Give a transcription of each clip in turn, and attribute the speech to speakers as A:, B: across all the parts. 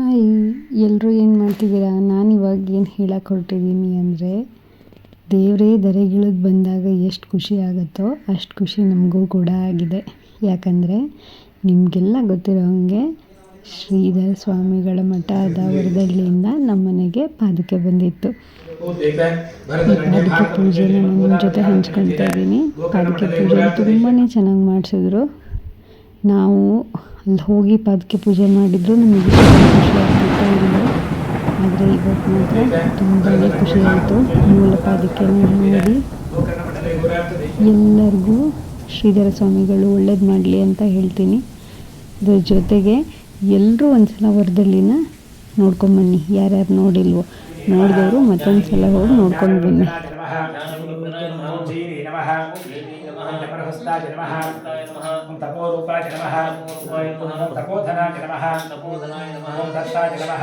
A: hi ಎಲ್ಲರೂ ಏನು ಮಾಡ್ತಿದ್ದೀರಾ ನಾನು ಇವಾಗ ಏನು ಹೇಳಕ್ಕೆ ಹೊರಟಿದ್ದೀನಿ ಅಂದರೆ ದೇವರೇ ದರೆಗಿಳಿದು ಬಂದಾಗ ಎಷ್ಟು ಖುಷಿ ಆಗುತ್ತೋ ಅಷ್ಟು ಖುಷಿ ನಮಗೂ ಕೂಡ ಆಗಿದೆ ಯಾಕಂದರೆ ನಿಮಗೆಲ್ಲ ಗೊತ್ತಿರೋ ಹಾಗೆ ಶ್ರೀಧರ ಸ್ವಾಮಿಗಳ ಮಠ ಆದ ವರದಳ್ಳಿಯಿಂದ ನಮ್ಮನೆಗೆ ಪಾದುಕೆ ಬಂದಿತ್ತು ಪಾದುಕೆ ಪೂಜೆನ ನಿಮ್ಮ ಜೊತೆ ಹಂಚ್ಕೊಳ್ತಾ ಇದ್ದೀನಿ ಪಾದುಕೆ ಪೂಜೆ ತುಂಬಾ ಚೆನ್ನಾಗಿ ಮಾಡಿಸಿದ್ರು ನಾವು ಅಲ್ಲಿ ಹೋಗಿ ಪಾದಕ್ಕೆ ಪೂಜೆ ಮಾಡಿದ್ರು ನಮಗೆ ಖುಷಿ ಆಗ್ತಿತ್ತು ಇಲ್ಲ ಆದರೆ ಇವತ್ತು ಮಾತ್ರ ತುಂಬಾ ಖುಷಿ ಆಯಿತು ಮೂಲ ಪಾದಕ್ಕೆ ನೋಡಿ ಎಲ್ಲರಿಗೂ ಶ್ರೀಧರ ಸ್ವಾಮಿಗಳು ಒಳ್ಳೇದು ಮಾಡಲಿ ಅಂತ ಹೇಳ್ತೀನಿ ಅದ್ರ ಜೊತೆಗೆ ಎಲ್ಲರೂ ಒಂದ್ಸಲ ವರದಲ್ಲಿನ ನೋಡ್ಕೊಂಬನ್ನಿ ಯಾರ್ಯಾರು ನೋಡಿಲ್ವೋ ನೋಡಿದವರು ಮತ್ತೊಂದು ಸಲ ಹೋಗಿ ನೋಡ್ಕೊಂಡು ಬನ್ನಿ
B: ब्रह्मस्ताय नमः ॐ तपोरूपाय नमः ॐ तपोधनाय नमः ॐ दत्ताय नमः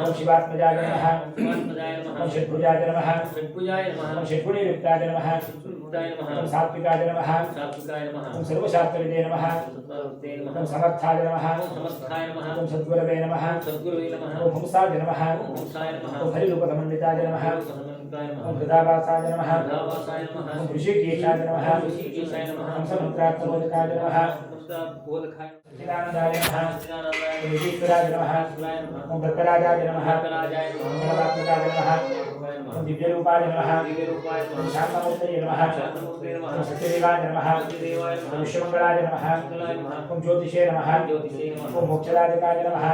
B: ओम शिवात्मजाय नमः ओम षट्भुजाय नमः
C: षट्भुजाय नमः
B: ओम षट्गुणीयुक्ताय नमः ओम सात्विकाय नमः
C: सात्विकाय नमः
B: ओम सर्वशास्त्रविदे नमः ओम समर्थाय नमः
C: समर्थाय नमः
B: ओम सद्गुरवे नमः
C: सद्गुरवे नमः
B: ओम हंसाय नमः
C: हंसाय नमः
B: ओम हरिरूपसमन्विताय नमः ओम हृदावासाय नमः
C: हृदावासाय नमः
B: ओम ऋषिकेशाय नमः
C: ऋषिकेशाय नमः
B: ओम समुद्रात्मबोधकाय नमः
C: समुद्रात्मबोधकाय
B: सच्चिदानंदाय नमः योगेश्वराय नमः ओम भक्तराजाय नमः ओम भगवात्मकाय नमः ओम दिव्यरूपाय नमः ओम शान्तमूर्तये नमः ओम सत्यदेवाय नमः ओम विश्वमङ्गलाय नमः ओम ज्योतिषे नमः ओम मोक्षदायकाय नमः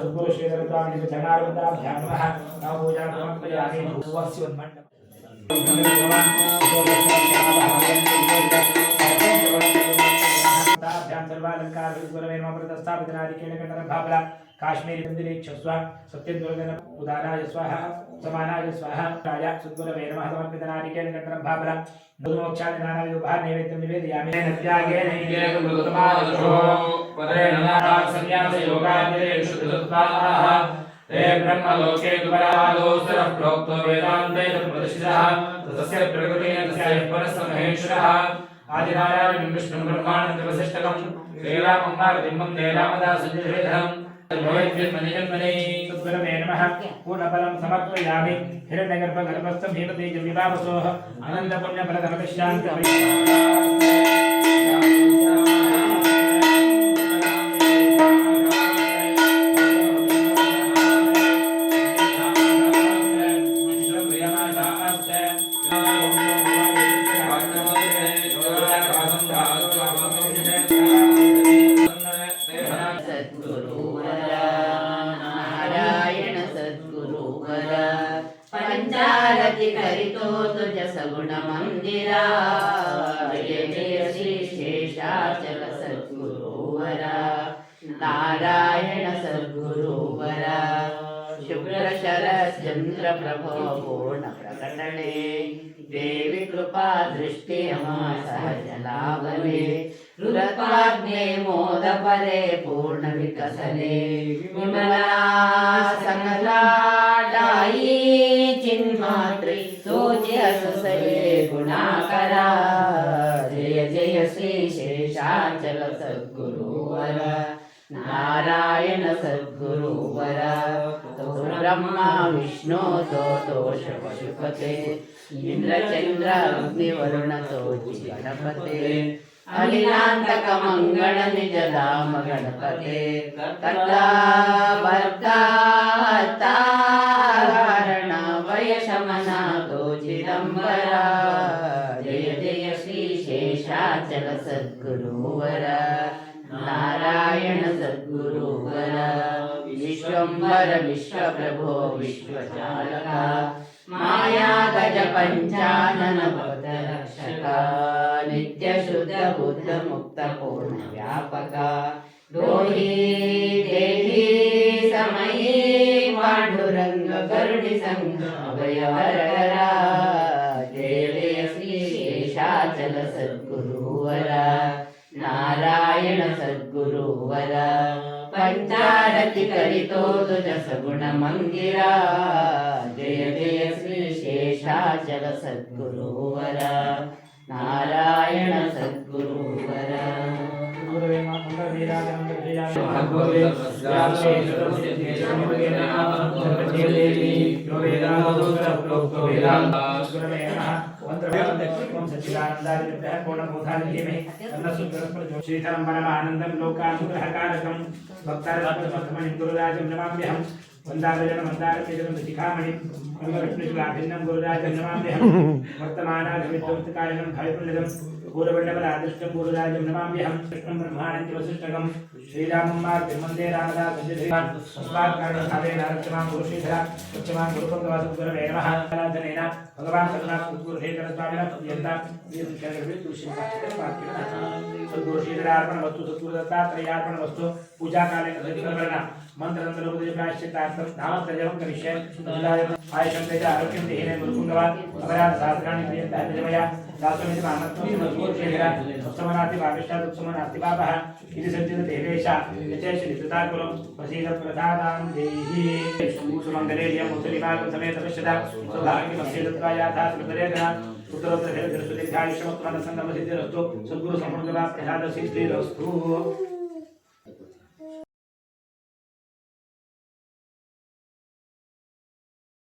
B: सद्गुरु श्रीधरस्वामि चरणारविन्दाभ्यां नमः नाम पूजा नमः सुवस्य मण्डपं सर्वालङ्कारस्थापितनादिकेणकटरभाबला काश्मीरिन्दुरेक्षस्व सत्यन्दुर्दन उदाराय स्वाहा समानाय स्वाहा राजा सुद्गुरवे नमः समर्पितनादिकेणकटरभाबला मधुमोक्षादिनानायुभार नैवेद्यं निवेदयामि नत्यागेन हिरेकुलकुमारदशो परेण नाथ संन्यासयोगादिरेषुतत्वाः ते ब्रह्मलोके दुपरादौ सरः प्रोक्तो वेदान्तेन प्रदर्शितः तस्य प्रकृतेन तस्य
D: परसमहेश्वरः ఆదినారాయణం విష్ణుం బ్రహ్మాణం త్రివశిష్టకం శ్రీరామం పార్వతింబం జయరామదాసుధం పూర్ణఫలం సమర్పయామి హిరణ్యగర్భగర్భస్థం భీమతేజ విభావసోః అనంతపుణ్యఫలధమశాంతి भुज सगुणमन्दिरा जय जय श्रीशेषाचल सद्गुरुवरा नारायण सद्गुरुवरा शुक्रशरश्चन्द्र प्रभो पूर्णप्रकटणे देवि कृपा दृष्टि सहजलाभवे रुदपाग्ने मोदपरे पूर्णविकसने विमला सङ्गदायी चिन्मात्रि ಸೇ ಗುಣಾಕರ ಜಯ ಜಯ ಶ್ರೀ ಶೇಷಾಚಲ ಸದ್ಗುರುವರ ನಾರಾಯಣ ಸದ್ಗುರುವರ ಬ್ರಹ್ಮ ವಿಷ್ಣು ಸೋ ತೋಷ ಪಶುಪತೆ ಇಂದ್ರ ಚಂದ್ರ ಅಗ್ನಿ ವರುಣ ತೋಷ ಗಣಪತೆ ಬಲಿನಾತ ಮಂಗ ನಿಜಾಮ ಗಣಪತೆ गुरुवर विश्वम्बर विश्वप्रभो विश्वचालक मायागज पञ्चानन भक्तरक्षक नित्यशुद्ध बुद्धमुक्तपूर्णव्यापक दोहि देहि समये पाण्डुरङ्गकरुणिसङ्ग अभयवरकरा ಗುರುವರ ಪಂಚಾರತಿ ಕಲಿತೋದುಜ ಸಗುಣ ಮಂದಿರ ಜಯ ಜಯ ಶ್ರೀ ಶೇಷಾಚಲ ಸದ್ಗುರುವರ ನಾರಾಯಣ ಸದ್ಗುರುವರ
B: ವೇದಾಂತ श्रीधरं परमानन्दं लोकानुग्रहकारकं भक्तारत्मनिन्दुरराजं नमाम्यहम वन्दाभजन मन्दारचेतनं शिखामणिं ब्रह्मविष्णुशिवाभिन्नं गुरुराजं नमाम्यहं वर्तमानागमित्वकारिणं भविपुण्डलं गुरुराजं नमाम्यहं कृष्णं ब्रह्मानन्दवसिष्ठकं श्रीरामं मार्तिर्मन्दे रामदासञ्जयमां गुरुश्रीधरा उच्चमां गुरुपङ्गवासुगुरवे नमः आराधनेन भगवान् सद्गुरुश्रीधरार्पणवस्तु सद्गुरुदत्तात्रेयार्पणवस्तु पूजाकाले मंत्रतंत्र नामप्रजवं करिष्ये आयुषं तेज आरोग्यं देहिने मुरुकुन्दवान् अपराध सहस्राणि क्रियन्ते अभिजमया दासुमिति मानत्वं मजबूर्षेभिरा सप्तमनास्ति वापिष्ठात् उपसमनास्ति पापः इति सज्जित तेलेश यथेश नितृता कुलं प्रसीदप्रदादां देहि शम्भूसुमङ्गलेयं मुसलिमागं समेत पश्यता सौभाग्यमस्येदत्वा याथा स्मृतरेधना उत्तरोत्तर सरस्वती ध्यायुषमत्वानसङ्गमसिद्धिरस्तु सद्गुरुसमुद्रा प्रसादशीर्षिरस्तु